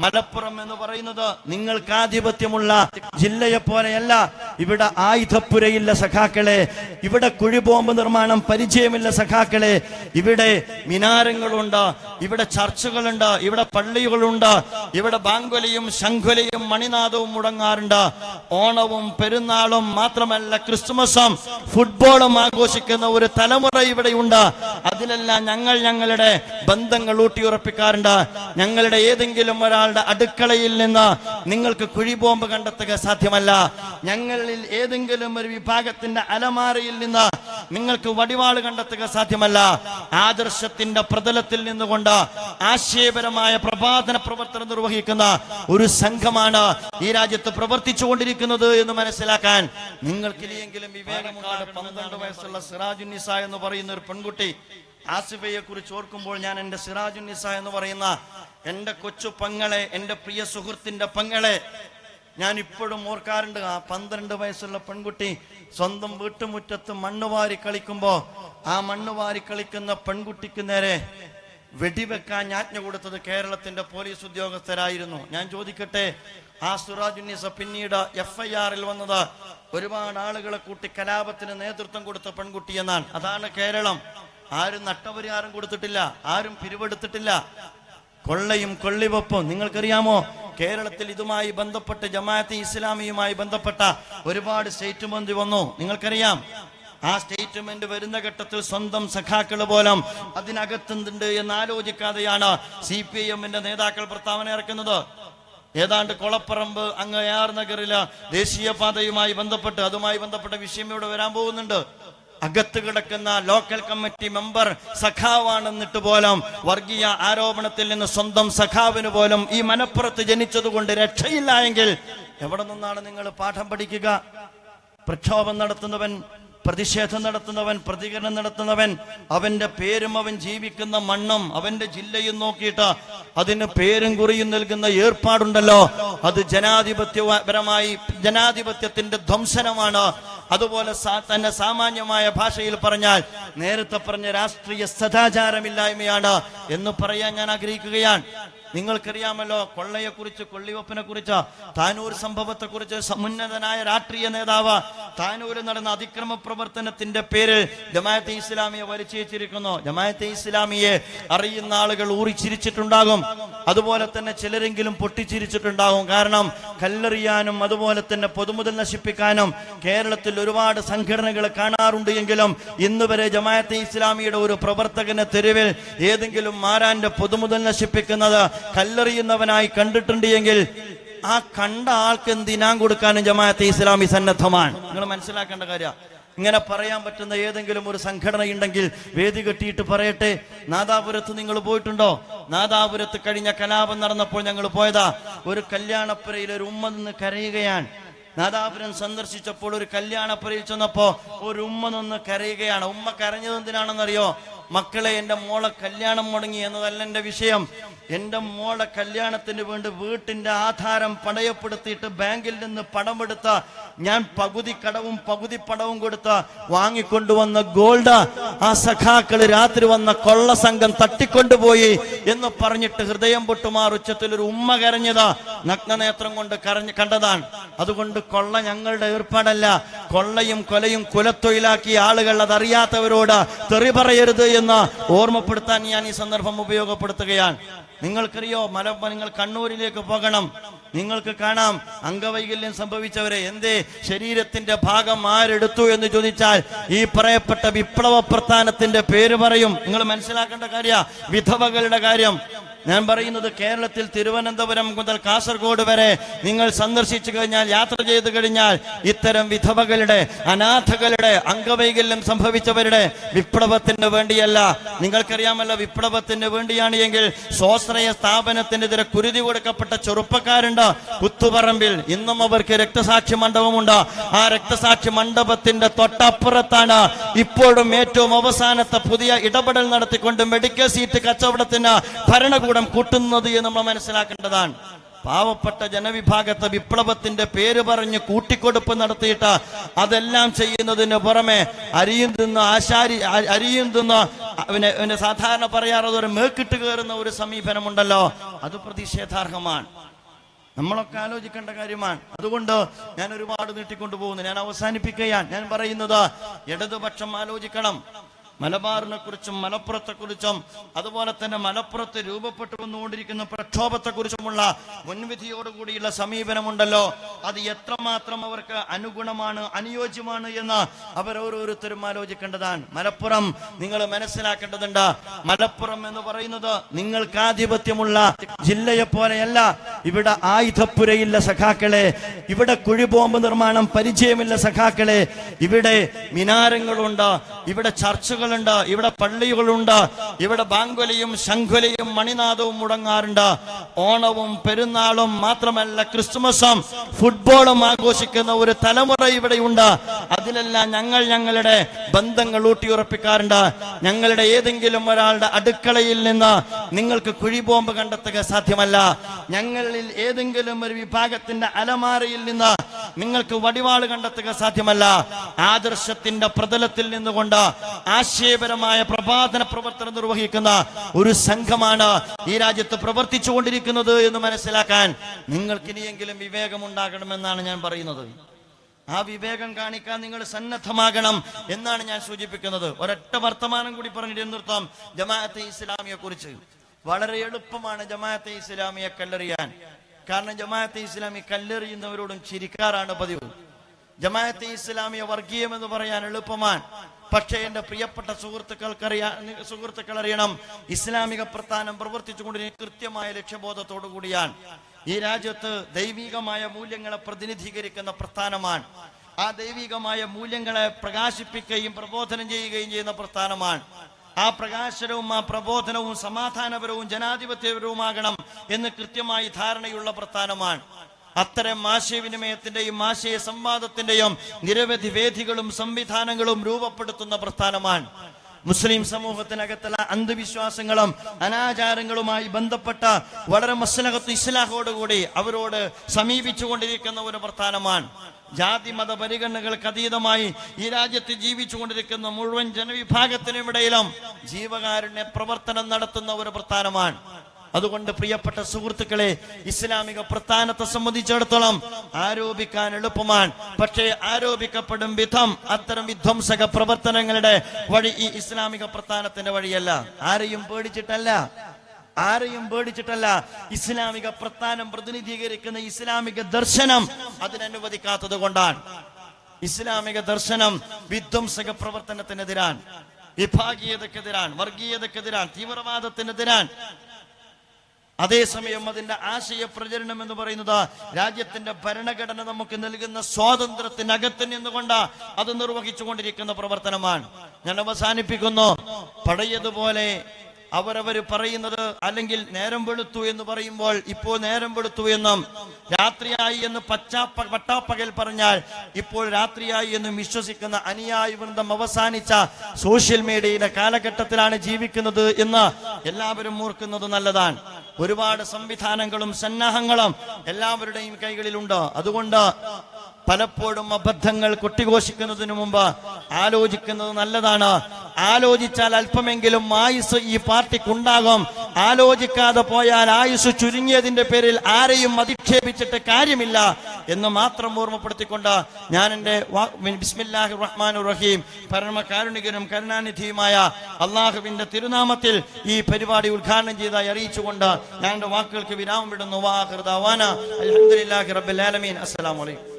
മലപ്പുറം എന്ന് പറയുന്നത് നിങ്ങൾക്ക് ആധിപത്യമുള്ള ജില്ലയെ പോലെയല്ല. ഇവിടെ ആയുധപ്പുരയില്ല സഖാക്കളെ. ഇവിടെ കുഴിബോംബ് നിർമ്മാണം പരിചയമില്ല സഖാക്കളെ. ഇവിടെ മിനാരങ്ങളുണ്ട് ഇവിടെ ചർച്ചുകളുണ്ട് ഇവിടെ പള്ളികളുണ്ട് ഇവിടെ ബാങ്കുലയും ശംഖുലയും മണിനാദവും മുടങ്ങാറുണ്ട്. ഓണവും പെരുന്നാളും മാത്രമല്ല ക്രിസ്മസും ഫുട്ബോളും ആഘോഷിക്കുന്ന ഒരു തലമുറ ഇവിടെയുണ്ട്. അതിലെല്ലാം ഞങ്ങൾ ഞങ്ങളുടെ ബന്ധങ്ങൾ ഊട്ടിയുറപ്പിക്കാറുണ്ട്. ഞങ്ങളുടെ ഏതെങ്കിലും ഒരാളുടെ അടുക്കളയിൽ നിന്ന് നിങ്ങൾക്ക് കുഴിബോംബ് കണ്ടെത്തുക സാധ്യമല്ല. ഞങ്ങളിൽ ഏതെങ്കിലും ഒരു വിഭാഗത്തിന്റെ അലമാരയിൽ നിന്ന് നിങ്ങൾക്ക് വടിവാൾ കണ്ടെത്തുക സാധ്യമല്ല. ആദർശത്തിന്റെ പ്രതലത്തിൽ നിന്നുകൊണ്ട് ആശയപരമായ പ്രഭാതന പ്രവർത്തനം നിർവഹിക്കുന്ന ഒരു സംഘമാണ് ഈ രാജ്യത്ത് പ്രവർത്തിച്ചുകൊണ്ടിരിക്കുന്നത് എന്ന് മനസ്സിലാക്കാൻ നിങ്ങൾക്കിനിയെങ്കിലും വിവേകമുണ്ടാണ് പന്ത്രണ്ട് വയസ്സുള്ള സിറാജുന്നിസ എന്ന് പറയുന്ന ഒരു പെൺകുട്ടി ആസിഫയെ കുറിച്ച് ഓർക്കുമ്പോൾ ഞാൻ എന്റെ സിറാജുന്നിസ എന്ന് പറയുന്ന എന്റെ കൊച്ചു പങ്ങളെ എന്റെ പ്രിയ സുഹൃത്തിന്റെ പങ്ങളെ ഞാൻ ഇപ്പോഴും ഓർക്കാറുണ്ട് ആ പന്ത്രണ്ട് വയസ്സുള്ള പെൺകുട്ടി സ്വന്തം വീട്ടുമുറ്റത്ത് മണ്ണ് വാരി കളിക്കുമ്പോ ആ മണ്ണ് വാരി കളിക്കുന്ന പെൺകുട്ടിക്ക് നേരെ വെടിവെക്കാൻ ആജ്ഞ കൊടുത്തത് കേരളത്തിന്റെ പോലീസ് ഉദ്യോഗസ്ഥരായിരുന്നു. ഞാൻ ചോദിക്കട്ടെ ആ സുറാജുന്നീസ പിന്നീട് എഫ് ഐ ആറിൽ വന്നത് ഒരുപാട് ആളുകളെ കൂട്ടി കലാപത്തിന് നേതൃത്വം കൊടുത്ത പെൺകുട്ടി എന്നാണ്. അതാണ് കേരളം. ആരും നട്ടപരിഹാരം കൊടുത്തിട്ടില്ല ആരും പിരിവെടുത്തിട്ടില്ല. കൊള്ളയും കൊള്ളിവെപ്പും. നിങ്ങൾക്കറിയാമോ കേരളത്തിൽ ഇതുമായി ബന്ധപ്പെട്ട് ജമാഅത്ത് ഇസ്ലാമിയുമായി ബന്ധപ്പെട്ട ഒരുപാട് സ്റ്റേറ്റ്മെന്റ് വന്നു. നിങ്ങൾക്കറിയാം ആ സ്റ്റേറ്റ്മെന്റ് വരുന്ന ഘട്ടത്തിൽ സ്വന്തം സഖാക്കൾ പോലും അതിനകത്തുണ്ട് എന്ന് ആലോചിക്കാതെയാണ് സി പി എമ്മിന്റെ നേതാക്കൾ പ്രസ്താവന ഇറക്കുന്നത്. ഏതാണ്ട് കൊളപ്പറമ്പ് അങ്ങ് ആർ നഗറിലെ ദേശീയപാതയുമായി ബന്ധപ്പെട്ട് അതുമായി ബന്ധപ്പെട്ട വിഷയം ഇവിടെ വരാൻ പോകുന്നുണ്ട്. അകത്ത് കിടക്കുന്ന ലോക്കൽ കമ്മിറ്റി മെമ്പർ സഖാവാണെന്നിട്ട് പോലും വർഗീയ ആരോപണത്തിൽ നിന്ന് സ്വന്തം സഖാവിന് പോലും ഈ മനപ്പുറത്ത് ജനിച്ചതുകൊണ്ട് രക്ഷയില്ല എങ്കിൽ എവിടെ നിന്നാണ് നിങ്ങൾ പാഠം പഠിക്കുക? പ്രക്ഷോഭം നടത്തുന്നവൻ പ്രതിഷേധം നടത്തുന്നവൻ പ്രതികരണം നടത്തുന്നവൻ അവന്റെ പേരും അവൻ ജീവിക്കുന്ന മണ്ണും അവന്റെ ജില്ലയും നോക്കിയിട്ട് അതിന് പേരും കുറിയും നൽകുന്ന ഏർപ്പാടുണ്ടല്ലോ. അത് ജനാധിപത്യപരമായി ജനാധിപത്യത്തിന്റെ ധ്വംസനമാണ്. അതുപോലെ തന്നെ സാമാന്യമായ ഭാഷയിൽ പറഞ്ഞാൽ നേരത്തെ പറഞ്ഞ രാഷ്ട്രീയ സദാചാരമില്ലായ്മയാണ് എന്ന് പറയാൻ ഞാൻ ആഗ്രഹിക്കുകയാണ്. നിങ്ങൾക്കറിയാമല്ലോ കൊള്ളയെക്കുറിച്ച് കൊള്ളിവെപ്പിനെ കുറിച്ച് താനൂർ സംഭവത്തെ കുറിച്ച് സമുന്നതനായ രാഷ്ട്രീയ നേതാവ് താനൂരിൽ നടന്ന അതിക്രമ പ്രവർത്തനത്തിന്റെ പേര് ജമാഅത്തെ ഇസ്ലാമിയെ വലിച്ചേച്ചിരിക്കുന്നു ജമാഅത്തെ ഇസ്ലാമിയെ അറിയുന്ന ആളുകൾ ഊറിച്ചിരിച്ചിട്ടുണ്ടാകും. അതുപോലെ തന്നെ ചിലരെങ്കിലും പൊട്ടിച്ചിരിച്ചിട്ടുണ്ടാകും. കാരണം കല്ലെറിയാനും അതുപോലെ തന്നെ പൊതുമുതൽ നശിപ്പിക്കാനും കേരളത്തിൽ ഒരുപാട് സംഘടനകൾ കാണാറുണ്ട് എങ്കിലും ഇന്ന് വരെ ജമാഅത്തെ ഇസ്ലാമിയുടെ ഒരു പ്രവർത്തകനെ തെരുവിൽ ഏതെങ്കിലും മാരാന്റെ പൊതുമുതൽ നശിപ്പിക്കുന്നത് കല്ലെറിയുന്നവനായി കണ്ടിട്ടുണ്ട് എങ്കിൽ ആ കണ്ട ആൾക്ക് എന്തിനാൻ കൊടുക്കാനും ജമാഅത്തെ ഇസ്ലാമി സന്നദ്ധമാണ്. നിങ്ങൾ മനസ്സിലാക്കേണ്ട കാര്യം. ഇങ്ങനെ പറയാൻ പറ്റുന്ന ഏതെങ്കിലും ഒരു സംഘടന ഉണ്ടെങ്കിൽ വേദി കെട്ടിയിട്ട് പറയട്ടെ നാദാപുരത്ത് നിങ്ങൾ പോയിട്ടുണ്ടോ? നാദാപുരത്ത് കഴിഞ്ഞ കലാപം നടന്നപ്പോൾ ഞങ്ങൾ പോയതാ. ഒരു കല്യാണപ്പുരയിൽ ഒരു ഉമ്മ നിന്ന് കരയുകയാണ്. നാദാപുരം സന്ദർശിച്ചപ്പോൾ ഒരു കല്യാണപ്പുരയിൽ ചെന്നപ്പോ ഒരു ഉമ്മ നിന്ന് കരയുകയാണ്. ഉമ്മ കരഞ്ഞത് എന്തിനാണെന്നറിയോ? മക്കളെ എന്റെ മോളെ കല്യാണം മുടങ്ങി എന്നതല്ല എന്റെ വിഷയം. എന്റെ മോളെ കല്യാണത്തിന് വേണ്ടി വീട്ടിന്റെ ആധാരം പണയപ്പെടുത്തിയിട്ട് ബാങ്കിൽ നിന്ന് പണമെടുത്ത ഞാൻ പകുതി കടവും പകുതി പണവും കൊടുത്ത വാങ്ങിക്കൊണ്ടുവന്ന ഗോൾഡ് ആ സഖാക്കൾ രാത്രി വന്ന കൊള്ള സംഘം തട്ടിക്കൊണ്ടുപോയി എന്ന് പറഞ്ഞിട്ട് ഹൃദയം പൊട്ടുമാർ ഉച്ചത്തിൽ ഒരു ഉമ്മ കരഞ്ഞതാ. നഗ്നനേത്രം കൊണ്ട് കരഞ്ഞ് കണ്ടതാണ്. അതുകൊണ്ട് കൊള്ള ഞങ്ങളുടെ ഏർപ്പാടല്ല. കൊള്ളയും കൊലയും കുലത്തൊഴിലാക്കിയ ആളുകൾ അതറിയാത്തവരോട് തെറി പറയരുത് എന്ന് ഓർമ്മപ്പെടുത്താൻ ഞാൻ ഈ സന്ദർഭം ഉപയോഗപ്പെടുത്തുകയാണ്. നിങ്ങൾക്കറിയോ മല നിങ്ങൾ കണ്ണൂരിലേക്ക് പോകണം. നിങ്ങൾക്ക് കാണാം അംഗവൈകല്യം സംഭവിച്ചവരെ എന്തേ ശരീരത്തിന്റെ ഭാഗം ആരെടുത്തു എന്ന് ചോദിച്ചാൽ ഈ പറയപ്പെട്ട വിപ്ലവ പ്രസ്ഥാനത്തിന്റെ പേര് പറയും. നിങ്ങൾ മനസ്സിലാക്കേണ്ട കാര്യ വിധവകളുടെ കാര്യം. ഞാൻ പറയുന്നത് കേരളത്തിൽ തിരുവനന്തപുരം മുതൽ കാസർഗോഡ് വരെ നിങ്ങൾ സന്ദർശിച്ചു കഴിഞ്ഞാൽ യാത്ര ചെയ്തു കഴിഞ്ഞാൽ ഇത്തരം വിധവകളുടെ അനാഥകളുടെ അംഗവൈകല്യം സംഭവിച്ചവരുടെ വിപ്ലവത്തിന് വേണ്ടിയല്ല. നിങ്ങൾക്കറിയാമല്ലോ വിപ്ലവത്തിന് വേണ്ടിയാണ് എങ്കിൽ സ്വാശ്രയ സ്ഥാപനത്തിനെതിരെ കുരുതി കൊടുക്കപ്പെട്ട ചെറുപ്പക്കാരുണ്ട്. കുത്തുപറമ്പിൽ ഇന്നും അവർക്ക് രക്തസാക്ഷി മണ്ഡപമുണ്ട്. ആ രക്തസാക്ഷി മണ്ഡപത്തിന്റെ തൊട്ടപ്പുറത്താണ് ഇപ്പോഴും ഏറ്റവും അവസാനത്തെ പുതിയ ഇടപെടൽ നടത്തിക്കൊണ്ട് മെഡിക്കൽ സീറ്റ് കച്ചവടത്തിന് ഭരണകൂടം കൂട്ടുന്നത് എന്ന് നമ്മൾ മനസ്സിലാക്കേണ്ടതാണ്. പാവപ്പെട്ട ജനവിഭാഗത്തെ വിപ്ലവത്തിന്റെ പേര് പറഞ്ഞ് കൂട്ടിക്കൊടുപ്പ് നടത്തിയിട്ട് അതെല്ലാം ചെയ്യുന്നതിന് പുറമെ അരിയും തിന്ന് ആശാരി അരിയും തിന്ന് അവനെ സാധാരണ പറയാറുള്ള ഒരു മേക്കിട്ട് കയറുന്ന ഒരു സമീപനമുണ്ടല്ലോ. അത് പ്രതിഷേധാർഹമാണ്. നമ്മളൊക്കെ ആലോചിക്കേണ്ട കാര്യമാണ്. അതുകൊണ്ട് ഞാൻ ഒരുപാട് നീട്ടിക്കൊണ്ടു പോകുന്നു ഞാൻ അവസാനിപ്പിക്കുകയാണ്. ഞാൻ പറയുന്നത് ഇടതുപക്ഷം ആലോചിക്കണം. മലബാറിനെ കുറിച്ചും മലപ്പുറത്തെ കുറിച്ചും അതുപോലെ തന്നെ മലപ്പുറത്ത് രൂപപ്പെട്ടു വന്നുകൊണ്ടിരിക്കുന്ന പ്രക്ഷോഭത്തെ കുറിച്ചുമുള്ള മുൻവിധിയോടുകൂടിയുള്ള സമീപനമുണ്ടല്ലോ. അത് എത്രമാത്രം അവർക്ക് അനുഗുണമാണ് അനുയോജ്യമാണ് എന്ന് അവരോരോരുത്തരും ആലോചിക്കേണ്ടതാണ്. മലപ്പുറം നിങ്ങൾ മനസ്സിലാക്കേണ്ടതുണ്ട്. മലപ്പുറം എന്ന് പറയുന്നത് നിങ്ങൾക്ക് ആധിപത്യമുള്ള ജില്ലയെ പോലെയല്ല ഇവിടെ ആയുധപ്പുരയില്ല സഖാക്കളെ. ഇവിടെ കുഴിബോംബ് നിർമ്മാണം പരിചയമില്ല സഖാക്കളെ. ഇവിടെ മിനാരങ്ങളുണ്ട്. ഇവിടെ ചർച്ചുകളുണ്ട് ഇവിടെ പള്ളികളുണ്ട് ഇവിടെ ബാങ്കുലയും ശംഖുലയും മണിനാദവും മുടങ്ങാറുണ്ട്. ഓണവും പെരുന്നാളും മാത്രമല്ല ക്രിസ്മസും ഫുട്ബോളും ആഘോഷിക്കുന്ന ഒരു തലമുറ ഇവിടെയുണ്ട്. അതിലെല്ലാം ഞങ്ങൾ ഞങ്ങളുടെ ബന്ധങ്ങൾ ഊട്ടിയുറപ്പിക്കാറുണ്ട്. ഞങ്ങളുടെ ഏതെങ്കിലും ഒരാളുടെ അടുക്കളയിൽ നിന്ന് നിങ്ങൾക്ക് കുഴിബോംബ് കണ്ടെത്തുക സാധ്യമല്ല. ഞങ്ങളിൽ ഏതെങ്കിലും ഒരു വിഭാഗത്തിന്റെ അലമാരയിൽ നിന്ന് നിങ്ങൾക്ക് വടിവാൾ കണ്ടെത്തുക സാധ്യമല്ല. ആദർശത്തിന്റെ പ്രതലത്തിൽ നിന്നുകൊണ്ട് ആശയപരമായ പ്രഭാതന പ്രവർത്തനം നിർവഹിക്കുന്ന ഒരു സംഘമാണ് ഈ രാജ്യത്ത് പ്രവർത്തിച്ചു കൊണ്ടിരിക്കുന്നത് എന്ന് മനസ്സിലാക്കാൻ നിങ്ങൾക്ക് ഇനിയെങ്കിലും വിവേകമുണ്ടാകണമെന്നാണ് ഞാൻ പറയുന്നത്. ആ വിവേകം കാണിക്കാൻ നിങ്ങൾ സന്നദ്ധമാകണം എന്നാണ് ഞാൻ സൂചിപ്പിക്കുന്നത്. ഒരൊറ്റ വർത്തമാനം കൂടി പറഞ്ഞിട്ട് നിർത്താം ജമാഅത്തെ ഇസ്ലാമിയെ കുറിച്ച് വളരെ എളുപ്പമാണ് ജമാഅത്തെ ഇസ്ലാമിയെ കല്ലെറിയാൻ. കാരണം ജമാഅത്തെ ഇസ്ലാമി കല്ലെറിയുന്നവരോടും ചിരിക്കാറാണ് പതിവ്. ജമാഅത്തെ ഇസ്ലാമിയ വർഗീയം എന്ന് പറയാൻ എളുപ്പമാണ്. പക്ഷേ എന്റെ പ്രിയപ്പെട്ട സുഹൃത്തുക്കൾക്കറിയാ സുഹൃത്തുക്കൾ അറിയണം ഇസ്ലാമിക പ്രസ്ഥാനം പ്രവർത്തിച്ചുകൊണ്ട് കൃത്യമായ ലക്ഷ്യബോധത്തോടു കൂടിയാണ്. ഈ രാജ്യത്ത് ദൈവികമായ മൂല്യങ്ങളെ പ്രതിനിധീകരിക്കുന്ന പ്രസ്ഥാനമാണ്. ആ ദൈവികമായ മൂല്യങ്ങളെ പ്രകാശിപ്പിക്കുകയും പ്രബോധനം ചെയ്യുകയും ചെയ്യുന്ന പ്രസ്ഥാനമാണ്. ആ പ്രകാശനവും ആ പ്രബോധനവും സമാധാനപരവും ജനാധിപത്യപരവുമാകണം എന്ന് കൃത്യമായി ധാരണയുള്ള പ്രസ്ഥാനമാണ്. അത്തരം ആശയവിനിമയത്തിന്റെയും ആശയ സംവാദത്തിന്റെയും നിരവധി വേദികളും സംവിധാനങ്ങളും രൂപപ്പെടുത്തുന്ന പ്രസ്ഥാനമാണ്. മുസ്ലിം സമൂഹത്തിനകത്തുള്ള അന്ധവിശ്വാസങ്ങളും അനാചാരങ്ങളുമായി ബന്ധപ്പെട്ട വളരെ മസ്ലഹത്ത് ഇസ്ലാഹോടുകൂടി അവരോട് സമീപിച്ചുകൊണ്ടിരിക്കുന്ന ഒരു പ്രസ്ഥാനമാണ്. ജാതി മത പരിഗണനകൾക്ക് അതീതമായി ഈ രാജ്യത്ത് ജീവിച്ചുകൊണ്ടിരിക്കുന്ന മുഴുവൻ ജനവിഭാഗത്തിനും ഇടയിലും ജീവകാരുണ്യ പ്രവർത്തനം നടത്തുന്ന ഒരു പ്രസ്ഥാനമാണ്. അതുകൊണ്ട് പ്രിയപ്പെട്ട സുഹൃത്തുക്കളെ ഇസ്ലാമിക പ്രസ്ഥാനത്തെ സംബന്ധിച്ചിടത്തോളം ആരോപിക്കാൻ എളുപ്പമാണ്. പക്ഷേ ആരോപിക്കപ്പെടും വിധം അത്തരം വിധ്വംസക പ്രവർത്തനങ്ങളുടെ വഴി ഈ ഇസ്ലാമിക പ്രസ്ഥാനത്തിന്റെ വഴിയല്ല. ആരെയും പേടിച്ചിട്ടല്ല. ആരെയും പേടിച്ചിട്ടല്ല. ഇസ്ലാമിക പ്രസ്ഥാനം പ്രതിനിധീകരിക്കുന്ന ഇസ്ലാമിക ദർശനം അതിനനുവദിക്കാത്തത് കൊണ്ടാണ്. ഇസ്ലാമിക ദർശനം വിധ്വംസക പ്രവർത്തനത്തിനെതിരാണ്. വിഭാഗീയതക്കെതിരാണ്. വർഗീയതക്കെതിരാണ്. തീവ്രവാദത്തിനെതിരാണ്. അതേസമയം അതിന്റെ ആശയ പ്രചരണം എന്ന് പറയുന്നത് രാജ്യത്തിന്റെ ഭരണഘടന നമുക്ക് നൽകുന്ന സ്വാതന്ത്ര്യത്തിനകത്ത് നിന്നുകൊണ്ട് അത് നിർവഹിച്ചുകൊണ്ടിരിക്കുന്ന പ്രവർത്തനമാണ്. ഞാൻ അവസാനിപ്പിക്കുന്നു. പഴയതുപോലെ അവരവർ പറയുന്നത് അല്ലെങ്കിൽ നേരം വെളുത്തു എന്ന് പറയുമ്പോൾ ഇപ്പോൾ നേരം വെളുത്തു എന്നും രാത്രിയായി എന്ന് പച്ചാപ്പ പട്ടാപ്പകൽ പറഞ്ഞാൽ ഇപ്പോൾ രാത്രിയായി എന്ന് വിശ്വസിക്കുന്ന അനുയായി വൃന്ദം അവസാനിച്ച സോഷ്യൽ മീഡിയയുടെ കാലഘട്ടത്തിലാണ് ജീവിക്കുന്നത് എന്ന് എല്ലാവരും ഓർക്കുന്നത് നല്ലതാണ്. ഒരുപാട് സംവിധാനങ്ങളും സന്നാഹങ്ങളും എല്ലാവരുടെയും കൈകളിലുണ്ട്. അതുകൊണ്ട് പലപ്പോഴും അബദ്ധങ്ങൾ കൊട്ടിഘോഷിക്കുന്നതിന് മുമ്പ് ആലോചിക്കുന്നത് നല്ലതാണ്. ആലോചിച്ചാൽ അല്പമെങ്കിലും ആയുസ് ഈ പാർട്ടിക്കുണ്ടാകും. ആലോചിക്കാതെ പോയാൽ ആയുസ് ചുരുങ്ങിയതിന്റെ പേരിൽ ആരെയും അധിക്ഷേപിച്ചിട്ട് കാര്യമില്ല. എന്ന് മാത്രം ഓർമ്മപ്പെടുത്തിക്കൊണ്ട് ഞാൻ എന്റെ ബിസ്മില്ലാഹി റഹ്മാൻ റഹീം പരമ കാരുണികനും കരുണാനിധിയുമായ അള്ളാഹുവിന്റെ തിരുനാമത്തിൽ ഈ പരിപാടി ഉദ്ഘാടനം ചെയ്തായി അറിയിച്ചുകൊണ്ട് ഞാൻ എന്റെ വാക്കുകൾക്ക് വിരാമം വിടുന്നു. വാഹൃദാന അലഹദില്ലാഹി റബ്ബുലാലമീൻ ആലമീൻ. അസ്സലാമു അലൈക്കും.